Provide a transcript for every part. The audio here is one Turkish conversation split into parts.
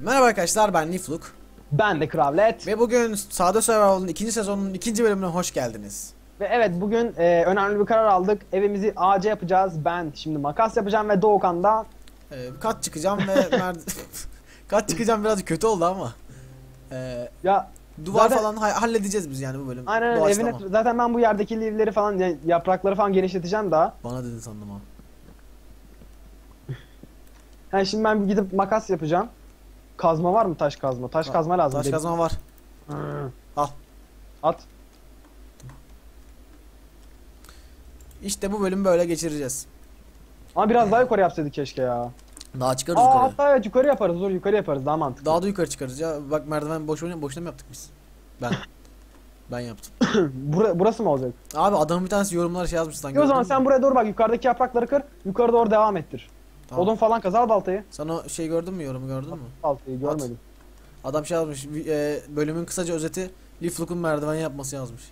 Merhaba arkadaşlar ben Nifluk Ben de Kravlet. ve bugün Sade Survival'ın ikinci sezonunun ikinci bölümüne hoş geldiniz. Ve evet bugün e, önemli bir karar aldık. Evimizi ağaca yapacağız. Ben şimdi makas yapacağım ve Doğukan da Ee, kat çıkacağım ve kat çıkacağım biraz kötü oldu ama. Ee, ya duvar Zaten- falan ha- halledeceğiz biz yani bu bölüm. aynen Doğaçlama. evine zaten ben bu yerdeki livleri falan ya- yaprakları falan genişleteceğim daha. Bana dedin sandım ha. Yani şimdi ben bir gidip makas yapacağım. Kazma var mı taş kazma? Taş Ha, kazma lazım. Taş Dedim. kazma var. Hı. Al. At. İşte bu bölüm böyle geçireceğiz. Ama biraz daha yukarı yapsaydık keşke ya. Daha çıkarız Aa yukarı. hatta evet yukarı yaparız. Dur yukarı yaparız daha mantıklı. Daha da yukarı çıkarız ya. Bak merdiven boş boşuna mı yaptık biz? Ben. ben yaptım. Bura- burası mı olacak? Abi adamın bir tanesi yorumlara şey yazmış lan. İyi o zaman sen buraya doğru bak yukarıdaki yaprakları kır. Yukarı doğru devam ettir. Tamam. Odun falan kaz al baltayı. Sen o şey gördün mü yorumu gördün mü? Baltayı görmedim. Adam şey yazmış. e, bölümün kısaca özeti Leaflook'un merdiven yapması yazmış.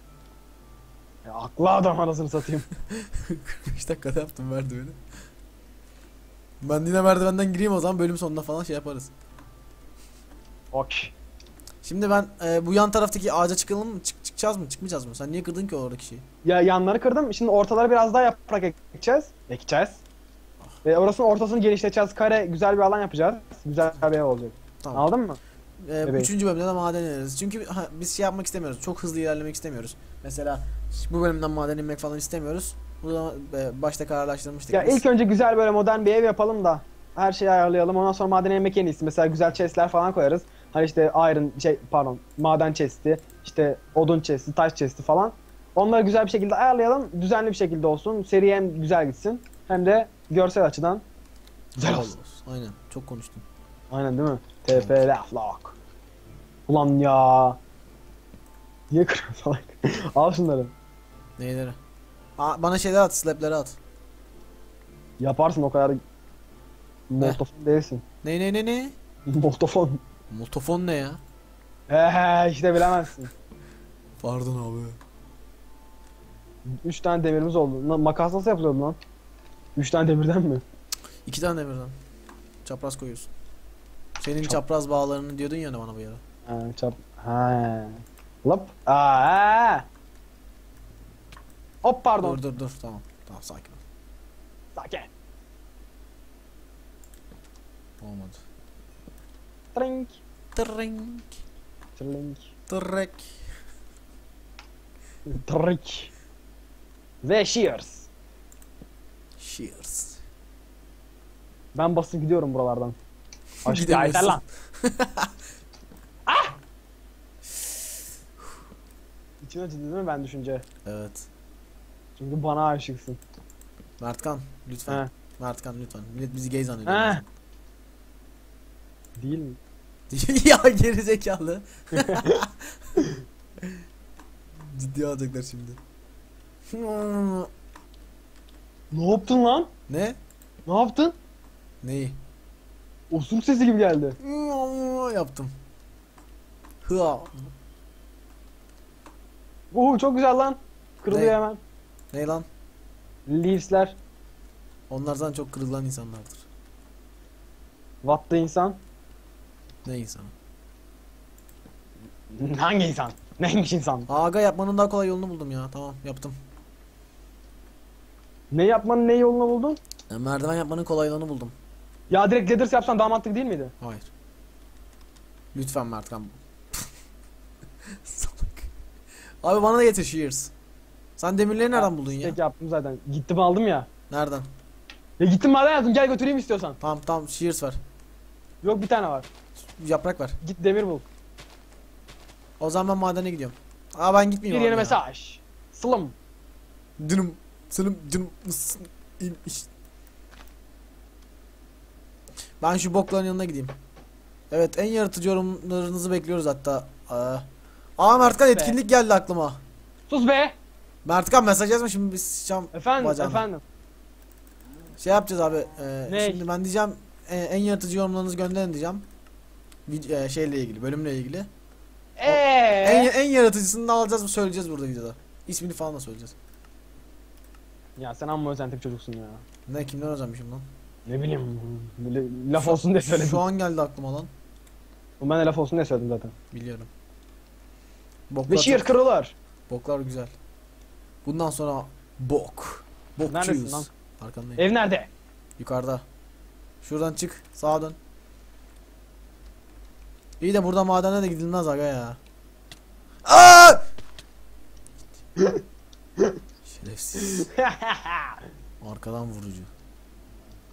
Ya, aklı adam anasını satayım. 5 dakikada yaptım merdiveni. Ben yine merdivenden gireyim o zaman bölüm sonunda falan şey yaparız. Ok. Şimdi ben e, bu yan taraftaki ağaca çıkalım mı? Çık, çıkacağız mı? Çıkmayacağız mı? Sen niye kırdın ki oradaki şeyi? Ya yanları kırdım. Şimdi ortalara biraz daha yaprak ekeceğiz. Ekeceğiz. Ve orasının ortasını genişleteceğiz. Kare güzel bir alan yapacağız. Güzel bir ev olacak. Tamam. Anladın mı? E, Evet. Üçüncü bölümde de maden ineriz. Çünkü ha, biz şey yapmak istemiyoruz. Çok hızlı ilerlemek istemiyoruz. Mesela bu bölümden maden inmek falan istemiyoruz. Bu da e, başta kararlaştırmıştık. Ya biz. ilk önce güzel böyle modern bir ev yapalım da her şeyi ayarlayalım. Ondan sonra maden yemek en iyisi. Mesela güzel chestler falan koyarız. Hani işte iron şey pardon maden chesti, işte odun chesti, taş chesti falan. Onları güzel bir şekilde ayarlayalım. Düzenli bir şekilde olsun. Seri hem güzel gitsin hem de görsel açıdan güzel olsun. Aynen. Çok konuştum. Aynen değil mi? TP laflak. Ulan ya. Niye kırıyorsun salak? Al şunları. Neyleri? Aa, bana şeyler at. Slapleri at. Yaparsın o kadar Moltofon değilsin. Ne ne ne ne? Moltofon. Multofon ne ya? Eee işte bilemezsin. Pardon abi. 3 tane demirimiz oldu. Lan makas nasıl yapılıyordu lan? 3 tane demirden mi? İki tane demirden. Çapraz koyuyorsun. Senin Çap- çapraz bağlarını diyordun ya bana bir ara. Ha çap. Ha. Lap. Aa. Hop pardon. Dur dur dur tamam. Tamam sakin ol. Sakin. Olmadı. Trink. Trink. Trink. Trek. Trink. Ve shears. Shears. Ben basıp gidiyorum buralardan. Aşk ya yeter lan. ah! İçin acıdı değil mi ben düşünce? Evet. Çünkü bana aşıksın. Mertkan lütfen. He. Mertkan lütfen. Millet bizi gay zannediyor. He. bazen. Değil mi? ya geri zekalı. Ciddi alacaklar şimdi. Ne yaptın lan? ne? Ne yaptın? Neyi? Osuruk sesi gibi geldi. Yaptım. Hıa. Oo çok güzel lan. Kırılıyor Ne? hemen. Ne lan? Leaves'ler. Onlar zaten çok kırılan insanlardır. Watt'ta insan. Ne insanı? Hangi insan? Neymiş insan? Aga yapmanın daha kolay yolunu buldum ya. Tamam yaptım. Ne yapmanın ne yolunu buldun? Ya, merdiven yapmanın kolay yolunu buldum. Ya direkt ladders yapsan daha mantıklı değil miydi? Hayır. Lütfen Mertkan. Salak. Abi bana da getir shears. Sen demirleri nereden buldun ya? Tek yaptım zaten. Gittim aldım ya. Nereden? Ya gittim maden yazdım gel götüreyim istiyorsan. Tamam tamam shears ver. Yok bir tane var. Yaprak ver. Git demir bul. O zaman ben madene gidiyorum. Aa ben Bir gitmeyeyim yeni abi ya. mesaj. Slım. Dünüm. Sınım. Dünüm. Ben şu bokların yanına gideyim. Evet en yaratıcı yorumlarınızı bekliyoruz hatta. Aa, Aa Mertkan Be. etkinlik geldi aklıma. Sus be. Mertkan mesaj yazma şimdi biz şam Efendim Bacağına. efendim. şey yapacağız abi. e, Ne? şimdi ben diyeceğim e, en yaratıcı yorumlarınızı gönderin diyeceğim. Vid- e, şeyle ilgili, bölümle ilgili. En, Eee? en yaratıcısını da alacağız söyleyeceğiz burada videoda. İsmini falan da söyleyeceğiz. Ya sen amma özentrik çocuksun ya. Ne kimden özenmişim lan? Ne bileyim. Böyle laf olsun diye söyledim. Şu an geldi aklıma lan. Ben de laf olsun diye söyledim zaten. Biliyorum. Boklar, Ve şiir kırılır. boklar güzel. Bundan sonra bok. Neredesin Bokçuyuz. lan? Arkandayım. Ev nerede? Yukarıda. Şuradan çık. Sağa dön. İyi de burada madene de gidilmez aga ya. Aa! Şerefsiz. Arkadan vurucu.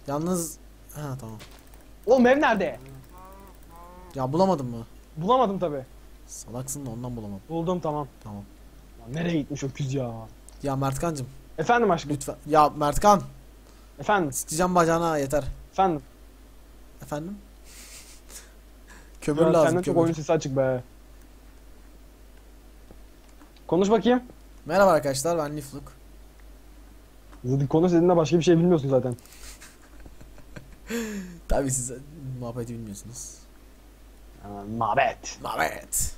Yalnız ha tamam. Oğlum ev nerede? Ya bulamadın mı? Bulamadım tabi. Salaksın da ondan bulamadım. Buldum tamam. Tamam. Lan nereye gitmiş öküz ya? Ya Mertkancım Efendim aşkım. lütfen. Ya Mertkan Efendim. sikeceğim bacağına yeter. Efendim. Efendim? kömür Kömür lazım Senden çok kömür. oyun sesi açık be. Konuş bakayım. Merhaba arkadaşlar ben Lifluk. Zaten konuş dediğinde başka bir şey bilmiyorsun zaten. Tabii siz muhabbeti bilmiyorsunuz. Mabet. Mehmet.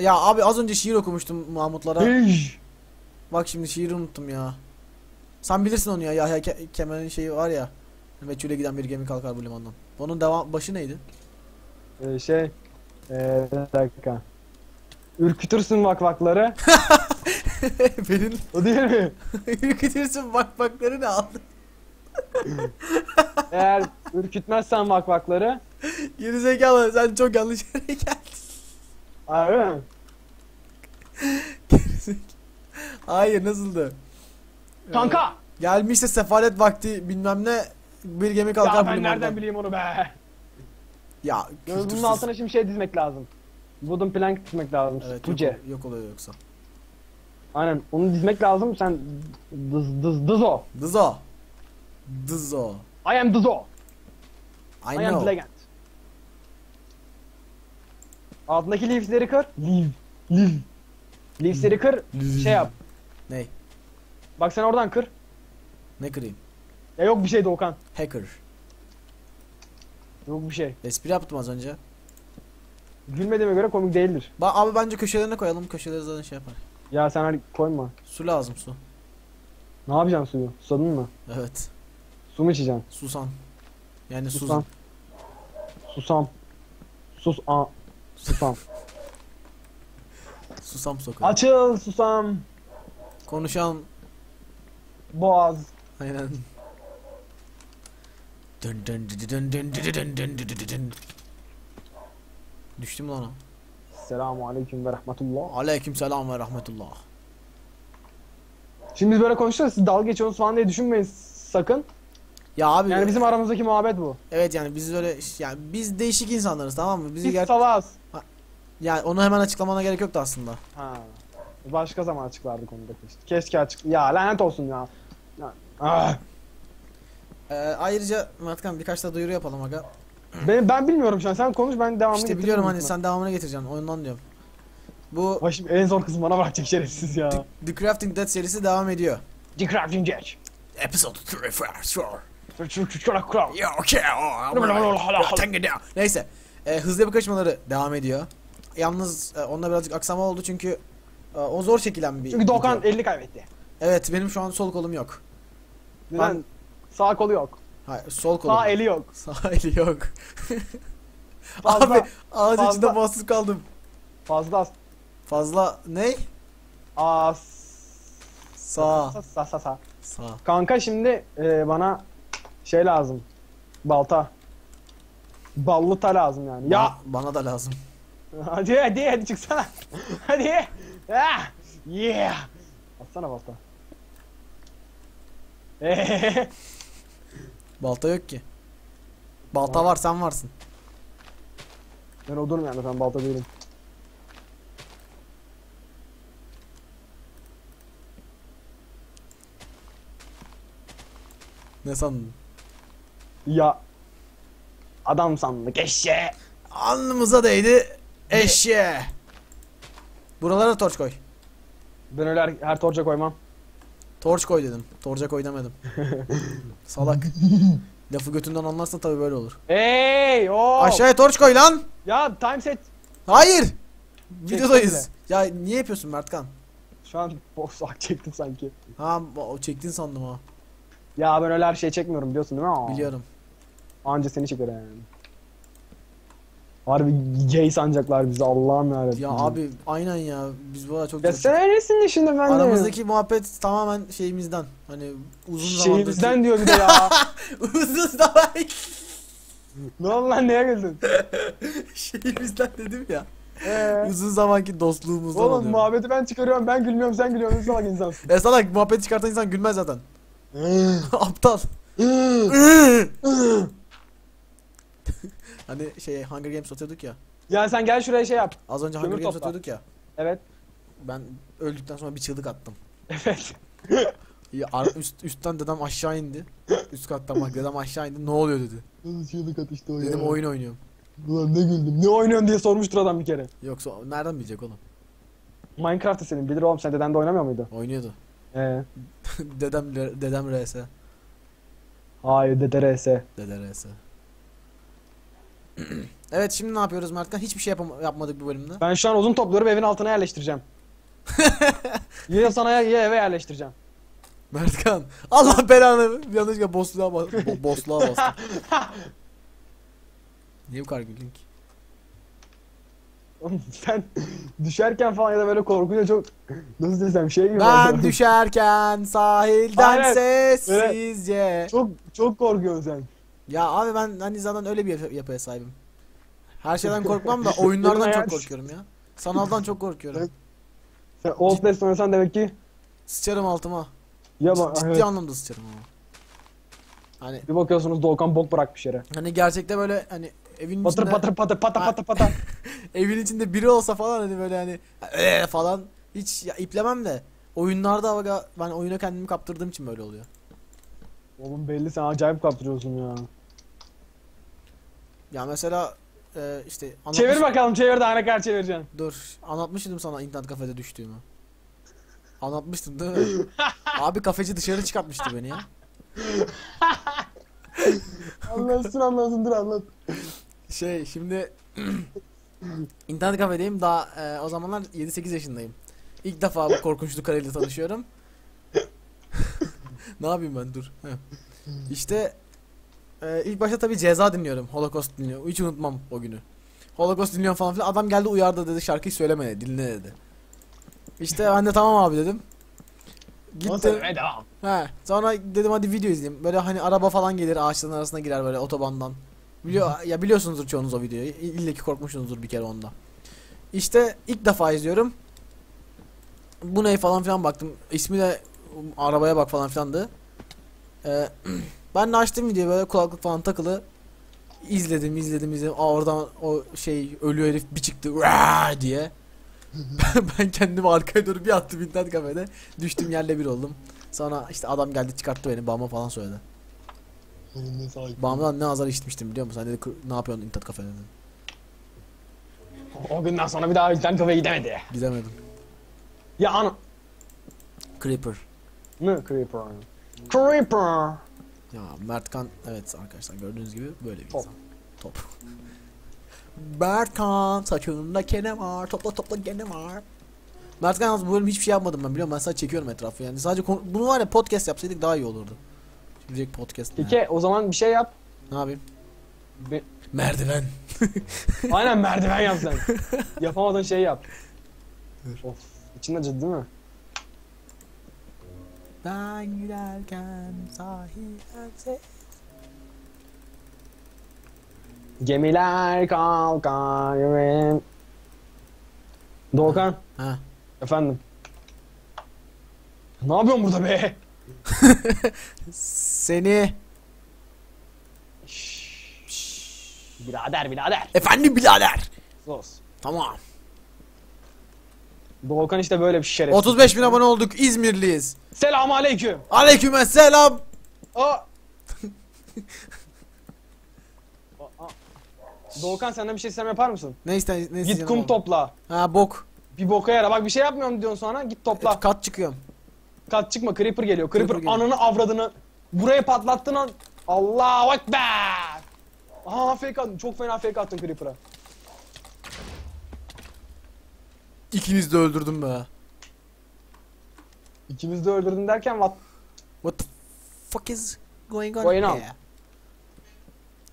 Ya abi az önce şiir okumuştum Mahmutlara. Bak şimdi şiiri unuttum ya. Sen bilirsin onu ya. Yahya Ke- Kemal'in şeyi var ya. Meçhule giden bir gemi kalkar bu limandan. Onun devam başı neydi? Ee, şey. Ee, dakika. Ürkütürsün vakvakları. Benim O değil mi? ürkütürsün bak bakları ne aldı? Eğer ürkütmezsen vakvakları. Gerizekalı sen çok yanlış yere geldin. Mi? Gerizekalı. Hayır nasıldı? Ee, Kanka. Gelmişse sefalet vakti bilmem ne bir gemi kalkar Ya ben limandan. nereden bileyim onu be? Ya Bunun kültürsüz. altına şimdi şey dizmek lazım. Wooden plank dizmek lazım. Evet yok, Tuce. yok oluyor yoksa. Aynen. Onu dizmek lazım. Sen dız dız dızo. Dızo. Dızo. I am dızo. I I, am know. legend. Altındaki leafs'leri kır. Leaf. Leaf. Leafs'leri kır. Şey yap. Ney? Bak sen oradan kır. Ne kırayım? Ya yok bir şey Doğukan. Hacker. Yok bir şey. Espri yaptım az önce. Gülmediğime göre komik değildir. Ba abi bence köşelerine koyalım. Köşeleri zaten şey yapar. Ya sen hadi koyma. Su lazım su. Ne yapacaksın suyu? Susadın mı? Evet. Su mu içeceksin? Susan. Yani Susam. Susan. Susam. Sus a. Susam. Susam sokağı. Açıl susam. Konuşan. Boğaz. Aynen. Dön dön dön dön dön dön dön dön dön dön dön. Düştüm lan o. Selamun aleyküm ve rahmetullah. Aleyküm selam ve rahmetullah. Şimdi biz böyle konuşuyoruz. Siz dalga geçiyorsunuz falan diye düşünmeyin sakın. Ya abi Yani bizim aramızdaki muhabbet bu. evet yani biz öyle yani biz değişik insanlarız tamam mı? Bizi Biz ger- salaz. yani onu hemen açıklamana gerek yoktu aslında. Ha. Başka zaman açıklardık onu da işte. Keşke açık. Ya lanet olsun ya. ya. Ah. Ee, ayrıca Mertkan birkaç da duyuru yapalım aga. Ben, ben bilmiyorum şu an. Sen konuş ben devamını İşte getireyim biliyorum hani lütfen. sen devamını getireceksin oyundan diyorum. Bu Başım en zor kısmı bana bırakacak şerefsiz ya. The Crafting Dead serisi devam ediyor. The Crafting Jack. Episode 3 sure. Okay. Oh, alright. Take it down. Neyse. E, hızlı yapı kaçmaları devam ediyor. Yalnız e, onda birazcık aksama oldu çünkü e, o zor çekilen bir Çünkü Doğukan video. kaybetti. Evet benim şu an sol kolum yok. Neden? Ben- Sağ kolu yok. Hayır sol kolum. Sağ eli yok. Sağ eli yok. Fazla- Abi ağacın fazla- içinde mahsur kaldım. Fazla as. Fazla ne? As. Sağ. Sa sa sa sa. Sağ. Kanka şimdi e, bana şey lazım. Balta. Ballıta lazım yani. Ya Ba- bana da lazım. hadi hadi hadi çıksana. hadi. Ah, yeah. Atsana balta. Balta yok ki. Balta var sen varsın. ben odunum yani ben balta değilim. Ne sandın? Ya. Adam sandık eşeğe. Alnımıza değdi. Eşeğe. Buralara torç koy. Ben öyle her, her torca koymam. Torç koy dedim. Torca koy demedim. Salak. Lafı götünden anlarsan tabii böyle olur. Hey! Oo! Aşağıya torç koy lan. Ya time set. Hayır. Videodayız. Ya niye yapıyorsun Mertkan? Şu an box çektim sanki. Ha o çektin sandım ha. Ya ben öyle her şeyi çekmiyorum biliyorsun değil mi? Aa. Biliyorum. Anca seni çeker yani. Harbi gay sanacaklar bizi Allah'ım yarabbim. Ya abi aynen ya. Biz bu arada çok Ya sen de şimdi ben de. Aramızdaki muhabbet tamamen şeyimizden. Hani uzun zamandır. Şeyimizden diyor bir de ya. uzun zaman ne oldu lan neye güldün? şeyimizden dedim ya. Ee, Uzun zamanki dostluğumuzdan oğlum oluyor. muhabbeti ben çıkarıyorum ben gülmüyorum sen gülüyorsun salak insansın. E salak muhabbet çıkartan insan gülmez zaten. Aptal. Hani şey Hunger Games atıyorduk ya. ya sen gel şuraya şey yap. Az önce Kömür Hunger Games topla. atıyorduk ya. Evet. Ben öldükten sonra bir çığlık attım. Evet. Ya, ar- üst, üstten dedem aşağı indi. Üst kattan bak dedem aşağı indi. Ne oluyor dedi. Nasıl çığlık atıştı o Dedim oyun oynuyorum. Ulan ne güldüm. Ne oynuyorsun diye sormuştur adam bir kere. Yoksa nereden bilecek oğlum? Minecraft'ı senin bilir oğlum sen deden de oynamıyor muydu? Oynuyordu. Ee. dedem dedem RS. Hayır dede RS. Dede RS. evet şimdi ne yapıyoruz Mertkan? Hiçbir şey yapmadık bu bölümde. Ben şu an uzun topluyorum evin altına yerleştireceğim. ya sana ya, ya eve yerleştireceğim. Mertkan. Allah belanı. Yanlışlıkla bossluğa bas bo- bossluğa bastım. Niye bu kadar güldün ki? Oğlum sen düşerken falan ya da böyle korkunca çok nasıl desem şey gibi Ben oldu. düşerken sahilden Aynen. sessizce. Çok çok korkuyorsun sen. Ya abi ben hani zaten öyle bir yap- yapıya sahibim. Her şeyden korkmam da oyunlardan çok korkuyorum ya. Sanaldan çok korkuyorum. Sen Outlast oynasan demek ki Sıçarım altıma. ya bak Ciddi evet. anlamda sıçarım ama. Hani bir bakıyorsunuz Doğukan bok bırakmış yere. hani gerçekte böyle hani evin Patır içinde patır patır patır patır patır. evin içinde biri olsa falan hani böyle hani "Ee" falan hiç ya, iplemem de oyunlarda aga ben oyuna kendimi kaptırdığım için böyle oluyor. Oğlum belli sen acayip kaptırıyorsun ya. Ya mesela e, işte anlatmış- Çevir bakalım çevir de ne kadar çevireceksin. Dur anlatmıştım sana internet kafede düştüğümü. Anlatmıştım değil mi? Abi kafeci dışarı çıkartmıştı beni ya. Anlatsın anlatsın dur anlat. Şey şimdi internet kafedeyim daha e, o zamanlar 7-8 yaşındayım. İlk defa bu korkunçlu karıyla tanışıyorum. ne yapayım ben dur. Heh. İşte e, ilk başta tabii ceza dinliyorum. Holocaust dinliyorum. Hiç unutmam o günü. Holocaust dinliyorum falan filan. Adam geldi uyardı dedi şarkıyı söyleme dedi, dinle dedi. İşte ben de tamam abi dedim. Gittim. He. Sonra dedim hadi video izleyeyim. Böyle hani araba falan gelir ağaçların arasına girer böyle otobandan. Biliyor ya biliyorsunuzdur çoğunuz o videoyu. İlle ki korkmuşsunuzdur bir kere onda. İşte ilk defa izliyorum. Bu ne falan filan baktım. İsmi de arabaya bak falan filandı. Ee, ben de açtım videoyu böyle kulaklık falan takılı. İzledim izledim izledim. Aa, oradan o şey ölü herif bir çıktı "Vaa!" diye. ben, kendimi arkaya doğru bir attım internet kafede. Düştüm yerle bir oldum. Sonra işte adam geldi çıkarttı beni babama falan söyledi. Babamdan ne azar işitmiştim biliyor musun? Sen dedi "Kı- ne yapıyorsun internet kafede dedim. O günden sonra bir daha internet kafeye gidemedi. Gidemedim. Ya ana. Creeper. Ne creeper? Creeper. Ya Mertkan evet arkadaşlar gördüğünüz gibi böyle bir Top. insan. Top. Mertkan saçında kene var. Topla topla gene var. Mertkan yalnız bu bölüm hiçbir şey yapmadım ben biliyorum. Ben sadece çekiyorum etrafı yani. Sadece bunu var ya podcast yapsaydık daha iyi olurdu. Direkt podcast? Peki o zaman bir şey yap. Ne yapayım? Bir- Merdiven. Aynen merdiven yap sen. Yapamadığın şeyi yap. Of. İçin acıdı değil mi? Ben giderken sahilden ses. Gemiler kalkar. Doğukan. Ha. Efendim. Ne yapıyorsun burada be? Seni. Birader birader. Efendim birader. Sus. Tamam. Doğukan işte böyle bir şerefsiz. 35 bin abone olduk. İzmirliyiz. Selam aleyküm. Aleyküm selam. Aa. Doğukan senden bir şey istem yapar mısın? Ne iste ne Git kum oğlum? topla. Ha bok. Bir boka yara. Bak bir şey yapmıyorum diyorsun sonra git topla. Kat çıkıyorum. Kat çıkma creeper geliyor. Creeper, Creeper geliyor. ananı avradını buraya patlattığın an Allahu Ekber. Aha fake attın. Çok fena fake attın Creeper'a. İkiniz de öldürdüm be. İkimiz de öldürdün derken what? What the fuck is going on Going on.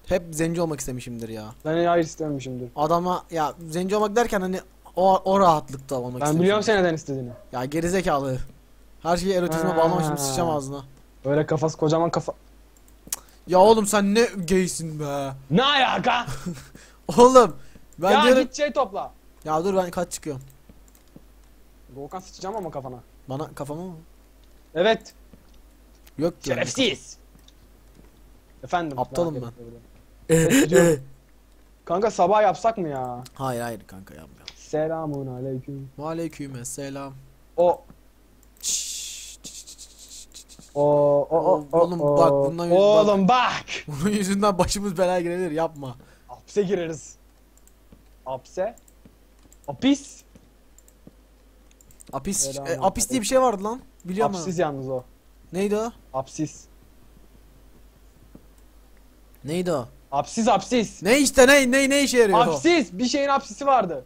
Hep zenci olmak istemişimdir ya. Ben hayır istememişimdir. Adama ya zenci olmak derken hani o, o rahatlıkta olmak Ben istemişim. biliyorum sen neden istediğini. Ya gerizekalı. Her şeyi erotizme Ha. bağlamışım sıçacağım ağzına. Öyle kafası kocaman kafa. Ya oğlum sen ne gaysin be. Ne alaka? Oğlum ben ya diyorum. git şey topla. Ya dur ben kaç çıkıyorum. Doğukan sıçacağım ama kafana. Bana kafama mı? Evet. Yok ki. Şerefsiz. Efendim. Aptalım ben. Gidiyorum. eh. Kanka sabah yapsak mı ya? hayır hayır kanka yapmayalım. Selamun aleyküm. Aleyküm selam. O o o o. Oğlum o. bak, bundan yüz- Oğlum bak. Bunun yüzünden başımız belaya girebilir yapma. Hapse gireriz. Hapse. Hapis. Apis, e, apis diye bir şey vardı lan. Biliyor musun? Hapsiz yalnız o. Neydi o? Hapsiz. Neydi o? Hapsiz hapsiz. Ne işte ne ne ne işe yarıyor o? Hapsiz. Bir şeyin hapsisi vardı.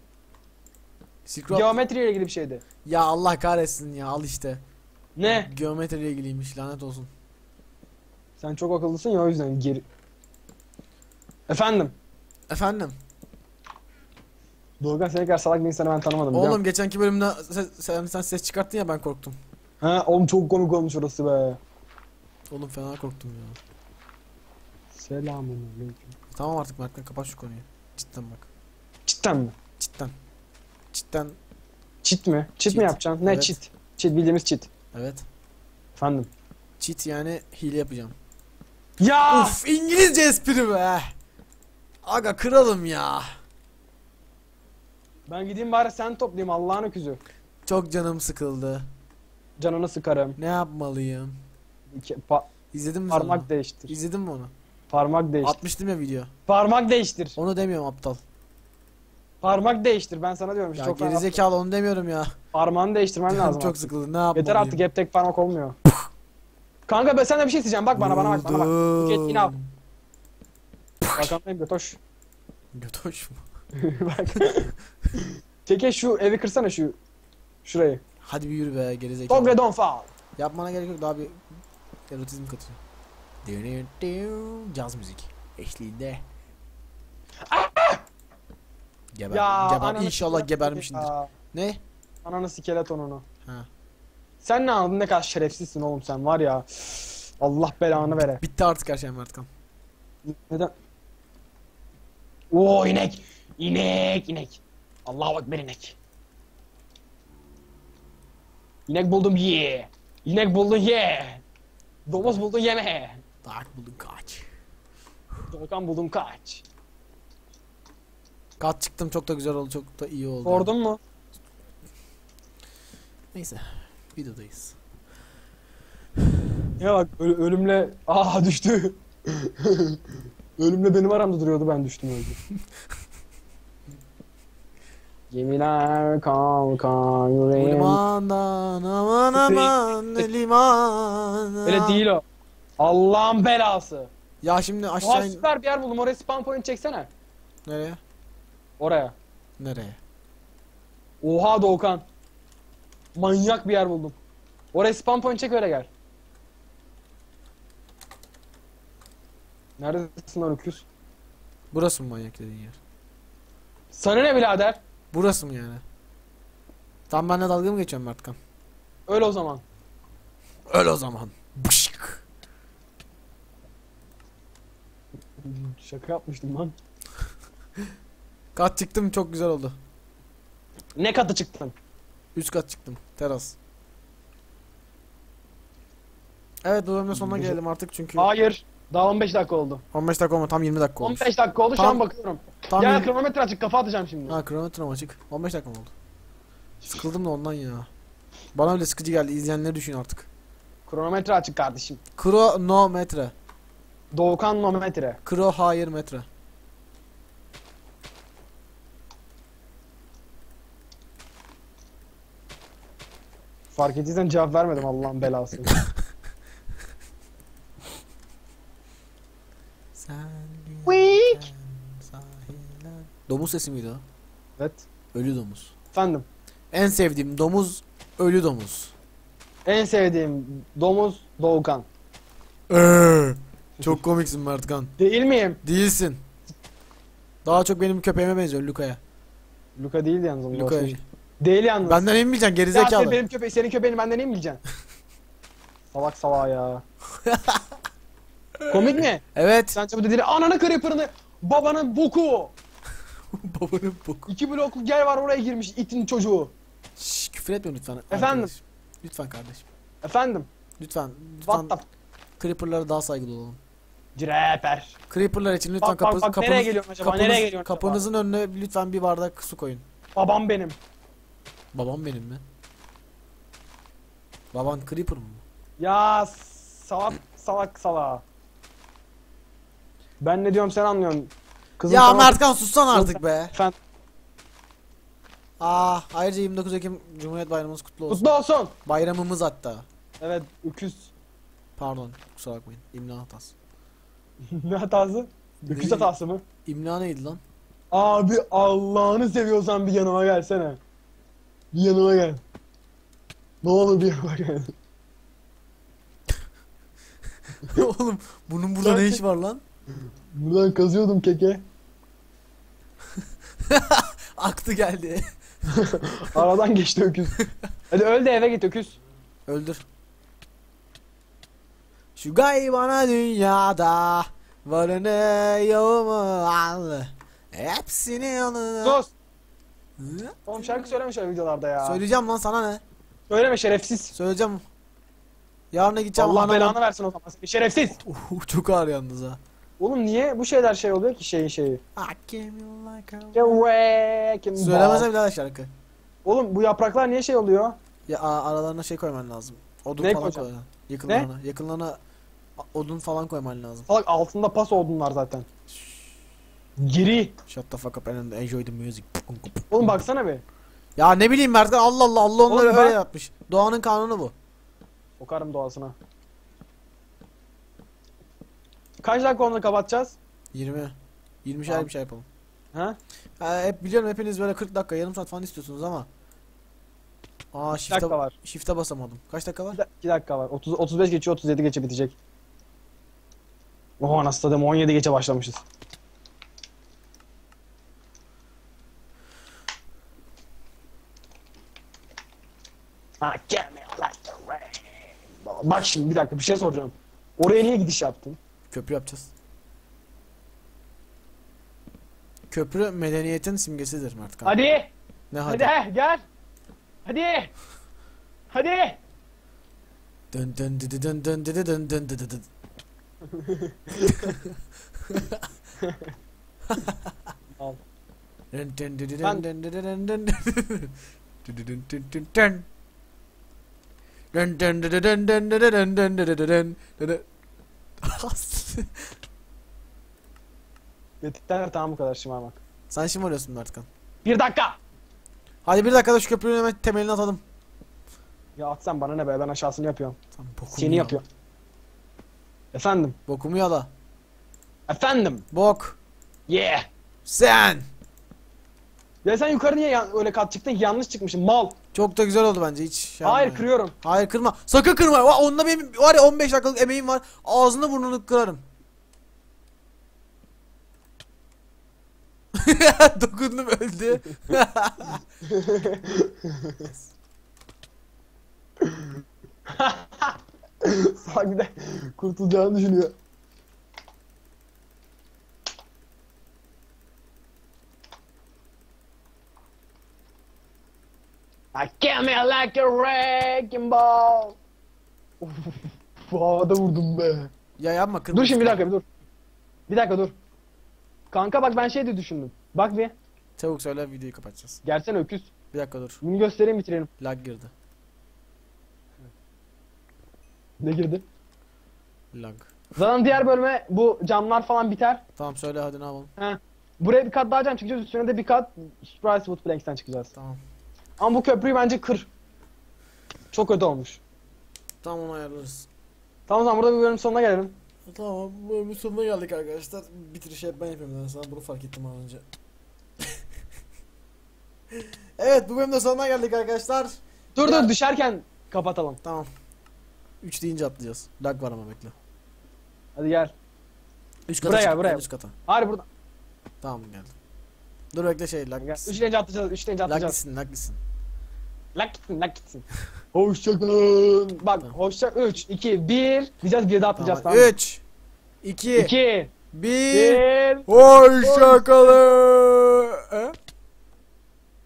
Road- Geometriyle ilgili bir şeydi. Ya Allah kahretsin ya al işte. Ne? Geometriyle ilgiliymiş lanet olsun. Sen çok akıllısın ya o yüzden geri. Efendim. Efendim. Doğukan seni kadar salak bir insanı ben tanımadım. Oğlum geçenki bölümde ses, sen, sen ses çıkarttın ya ben korktum. Ha oğlum çok komik olmuş orası be. Oğlum fena korktum ya. Selamun aleyküm. Tamam artık Mert kapat şu konuyu. Cidden bak. Cidden mi? Cidden. Cidden Çit mi? Çit, mi yapacaksın? Ne Evet. çit? Çit bildiğimiz çit. evet. Efendim. Cheat yani hile yapacağım. Ya! Uf İngilizce espri be. Aga kralım ya. Ben gideyim bari sen toplayayım Allah'ın öküzü. Çok canım sıkıldı. Canını sıkarım. Ne yapmalıyım? İki- pa- İzledin mi parmak sen değiştir. onu? İzledin mi onu? Parmak değiştir. Atmıştım ya video. Parmak değiştir. Onu demiyorum aptal. Parmak değiştir. Ben sana diyorum. Ya çok gerizekalı onu demiyorum ya. Parmağını değiştirmen lazım. çok sıkıldı. Ne yapmalıyım? Yeter artık hep tek parmak olmuyor. Kanka ben sana bir şey isteyeceğim. Bak bana bana bak bana bak. Buket yine al. Bakalım götoş. Götoş mu? bak. Keke şu evi kırsana şu. Şurayı. Hadi bir yürü be gerizekalı. Togre don't fall. Yapmana gerek yok daha bir erotizm katıyor. Caz müzik eşliğinde. Geber, Ya geber. İnşallah ya. Ne? Ananı skeletonunu. Ha. Sen ne anladın ne kadar şerefsizsin oğlum sen var ya. Allah belanı vere. Bitti artık her şey Mertkan. Neden? Oo inek. İnek inek. Allahu ekber inek. İnek buldum ye. İnek buldun ye. Domuz buldun yeme. Dark buldun kaç. Doğukan buldum kaç. Kaç çıktım çok da güzel oldu çok da iyi oldu. Sordun mu? Neyse videodayız. Ya bak öl- ölümle aha düştü. ölümle benim aramda duruyordu ben düştüm öldü. Gemiler kalkar Bu yüreğim. limandan aman aman liman. Öyle değil o. Allah'ın belası. Ya şimdi Oha aşağı in... süper bir yer buldum. Oraya spawn point çeksene. Nereye? Oraya. Nereye? Oha Doğukan. Manyak bir yer buldum. Oraya spawn point çek öyle gel. Neredesin lan öküz? Burası mı manyak dediğin yer? Sana ne birader? Burası mı yani? Tam benimle dalga mı geçiyorsun Mertkan? Öl o zaman. Öl o zaman. Bışık. Şaka yapmıştım lan. Kat çıktım çok güzel oldu. Ne katı çıktın? Üst kat çıktım. Teras. Evet bu bölümün sonuna gelelim artık çünkü Hayır. Daha 15 dakika oldu. 15 dakika olma tam 20 dakika olmuş. 15 dakika oldu şu Tam- an bakıyorum. Tam 20 kronometre açık kafa atacağım şimdi. Ha kronometrem açık. 15 dakika mı oldu? Sıkıldım da ondan ya. Bana bile sıkıcı geldi. İzleyenleri düşün artık. Kronometre açık kardeşim. Kronometre. Doğukan nometre. Kro hayır metre. Fark ettiysen cevap vermedim Allah'ın belası. Domuz sesi miydi o? Evet. Ölü domuz. Efendim. En sevdiğim domuz ölü domuz. En sevdiğim domuz Doğukan. Eee, çok komiksin Mertkan. Değil miyim? Değilsin. Daha çok benim köpeğime benziyor Luka'ya. Luka değil yalnız onun Luka'ya. doğrusu. Değil yalnız. Benden emin bileceksin ya gerizekalı. sen benim köpeği, senin köpeğini benden iyi mi bileceksin? Salak salak ya. Komik mi? Evet. Sence bu dediğini ananı creeper'ını babanın boku. Babanın boku. İki blokluk yer var oraya girmiş itin çocuğu. Şşş küfür etme lütfen. Efendim? arkadaşım. Lütfen kardeşim. Efendim. Lütfen. What Lütfen the Creeper'lara daha saygılı olalım. Creeper. Creeper'lar için lütfen Bak, bak, kapı, bak, kapınız, nereye acaba? kapınız- Nereye geliyorsun acaba? kapınızın önüne lütfen bir bardak su koyun. Babam benim. Babam benim mi? Baban Creeper mı? Ya salak salak salak. Ben ne diyorum sen anlıyorsun. Kızım ya sana- Mertkan sussan artık be. Efendim. Aa, ayrıca 29 Ekim Cumhuriyet Bayramımız kutlu olsun. Kutlu olsun. Bayramımız hatta. Evet öküz. Pardon kusura bakmayın. İmla hatası. ne hatası? Öküz Ne? hatası mı? İmla neydi lan? Abi Allah'ını seviyorsan bir yanıma gelsene. Bir yanıma gel. Ne olur bir yanıma gel. Oğlum bunun burada ne işi var lan? Buradan kazıyordum keke. Aktı geldi. Aradan geçti öküz. Hadi öl de eve git öküz. Öldür. Şu gaybana dünyada varını yoğumu al. Hepsini yanına. Sus. Oğlum şarkı söyleme şöyle videolarda ya. Söyleyeceğim lan sana ne? Söyleme şerefsiz. Söyleyeceğim. Yarına gideceğim. Allah belanı versin o zaman. Şerefsiz. Çok ağır yalnız ha. Oğlum niye bu şeyler şey oluyor ki şeyin şeyi? I came you like a... Wrecking ball. Söylemesem bile şarkı. Oğlum bu yapraklar niye şey oluyor? Ya a- aralarına şey koyman lazım. Odun Ne falan koyacağım? koy. Yakınlarına. Yakınlarına a- odun falan koyman lazım. Salak altında pas odunlar zaten. Giri. Shut the fuck up and enjoy the music. Oğlum baksana bir. Ya ne bileyim Mert Allah Allah Allah onları Oğlum ben- öyle yapmış. Doğanın kanunu bu. Sokarım doğasına. Kaç dakika onu kapatacağız? 20. 20 Tamam. bir şey yapalım. Ha? Ha, hep biliyorum hepiniz böyle 40 dakika yarım saat falan istiyorsunuz ama. Aa 2 shift'e, var. shift'e basamadım. Kaç dakika var? 2 dakika var. 30 35 geçiyor 37 geçe bitecek. Oha nasıl satayım 17 geçe başlamışız. Ha. Bak şimdi bir dakika bir şey soracağım. Oraya niye gidiş yaptın? Köprü yapacağız. Köprü medeniyetin simgesidir Mert Kan. Hadi. Ne Hadi, hadi? gel. Hadi. Hadi. Dı dın dın dı dı dın dın dı dı dı. Al. Dın dın dı dı dın Ben- dın dı dı dın dın dı dı dı dın dın dın dın. Dın dın dı dı Yeter tamam bu kadar şımarmak. Sen şimdi oluyorsun Mert Kan. Bir dakika. Hadi bir dakikada şu köprünün hemen temelini atalım. Ya atsan bana ne be ben aşağısını yapıyorum. Tamam, bokumu Seni yala. yapıyorum. Efendim. Bokumu yala. Efendim. Bok. Yeah. Sen. Ya sen yukarı niye öyle kat çıktın ki yanlış çıkmışsın mal. Çok da güzel oldu bence hiç. şey Hayır yapma. kırıyorum. Hayır kırma. Sakın kırma. Va- Onda benim var ya 15 dakikalık emeğim var. Ağzını burnunu kırarım. Dokundum öldü. Salak bir de kurtulacağını düşünüyor. I came here like a wrecking ball. Of, havada vurdum be. ya yapma kırma. Dur şimdi bir dakika bir dur. Bir dakika dur. Kanka bak ben şey de düşündüm. Bak bir. Çabuk söyle videoyu kapatacağız. Gelsene öküz. Bir dakika dur. Bunu göstereyim bitirelim. Lag girdi. Ne girdi? Lag. Zaten diğer bölüme bu camlar falan biter. Tamam söyle hadi ne yapalım. Buraya bir kat daha cam çıkacağız. Üstüne de bir kat Surprise Wood Planks'ten çıkacağız. Tamam. Ama bu köprüyü bence kır. Çok kötü olmuş. Tamam onu ayarlarız. Tamam o zaman burada bir bölüm sonuna gelelim. Tamam bu bölümün sonuna geldik arkadaşlar. Bitiriş hep ben yapıyorum ben sana bunu fark ettim az önce. Evet bu bölümde sonuna geldik arkadaşlar. Dur Ya- dur düşerken kapatalım. Tamam. 3 deyince atlayacağız. Lag var ama bekle. Hadi gel. 3 kata Buraya, çık, buraya. Üst kata. Hayır burada. Tamam geldim. Dur bekle şey lag gitsin. Üç deyince atlayacağız. Üç deyince Lag atlayacağız. gitsin lag gitsin. Lak gitsin lak gitsin. Hoşçakalın. Bak hoşça 3, 2, 1. Diyeceğiz bir de atlayacağız Tamam. tamam. 3 2 2, 1 1. Hoşçakalın.